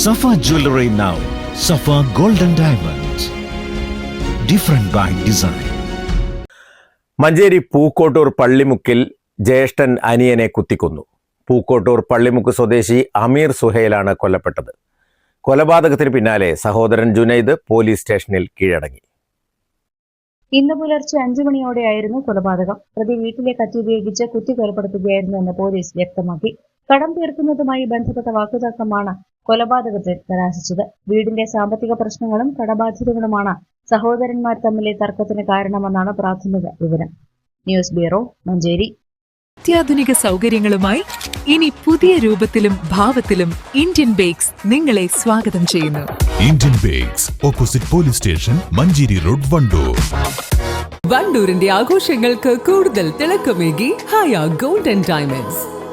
Safa jewellery now Safa golden diamonds different by design Manjeri Pookkottur പള്ളിമുക്കിൽ ജ്യേഷ്ഠൻ അനിയനെ കുത്തിക്കൊന്നു. പൂക്കോട്ടൂർ പള്ളിമുക്ക് സ്വദേശി അമീർ സുഹൈലാണ് കൊല്ലപ്പെട്ടത്. കൊലപാതകത്തിന് പിന്നാലെ സഹോദരൻ ജുനൈദ് പോലീസ് സ്റ്റേഷനിൽ കീഴടങ്ങി. ഇന്ന് പുലർച്ചെ അഞ്ചു മണിയോടെയായിരുന്നു കൊലപാതകം. പ്രതി വീട്ടിലെ കത്തി ഉപയോഗിച്ച് കുത്തി കൊലപ്പെടുത്തുകയായിരുന്നു എന്ന് പോലീസ് വ്യക്തമാക്കി. കടം തീർക്കുന്നതുമായി ബന്ധപ്പെട്ട വാക്കുതർക്കമാണ് കൊലപാതകത്തിൽ കലാശിച്ചത് വീടിന്റെ സാമ്പത്തിക പ്രശ്നങ്ങളും കടബാധ്യതകളുമാണ് സഹോദരന്മാർ തമ്മിലെ തർക്കത്തിന് കാരണമെന്നാണ് പ്രാഥമിക വിവരം. News bureau Manjeri. അത്യാധുനിക സൗകര്യങ്ങളുമായി ഇനി പുതിയ രൂപത്തിലും ഭാവത്തിലും ഇന്ത്യൻ ബേക്സ് നിങ്ങളെ സ്വാഗതം ചെയ്യുന്നു. Indian bakes opposite police station Manjeri road Vandoor. വണ്ടൂരിന്റെ ആഘോഷങ്ങൾക്ക് കൂടുതൽ തിളക്കമേകി ഹായ ഗോൾഡൻ ഡയമണ്ട്സ്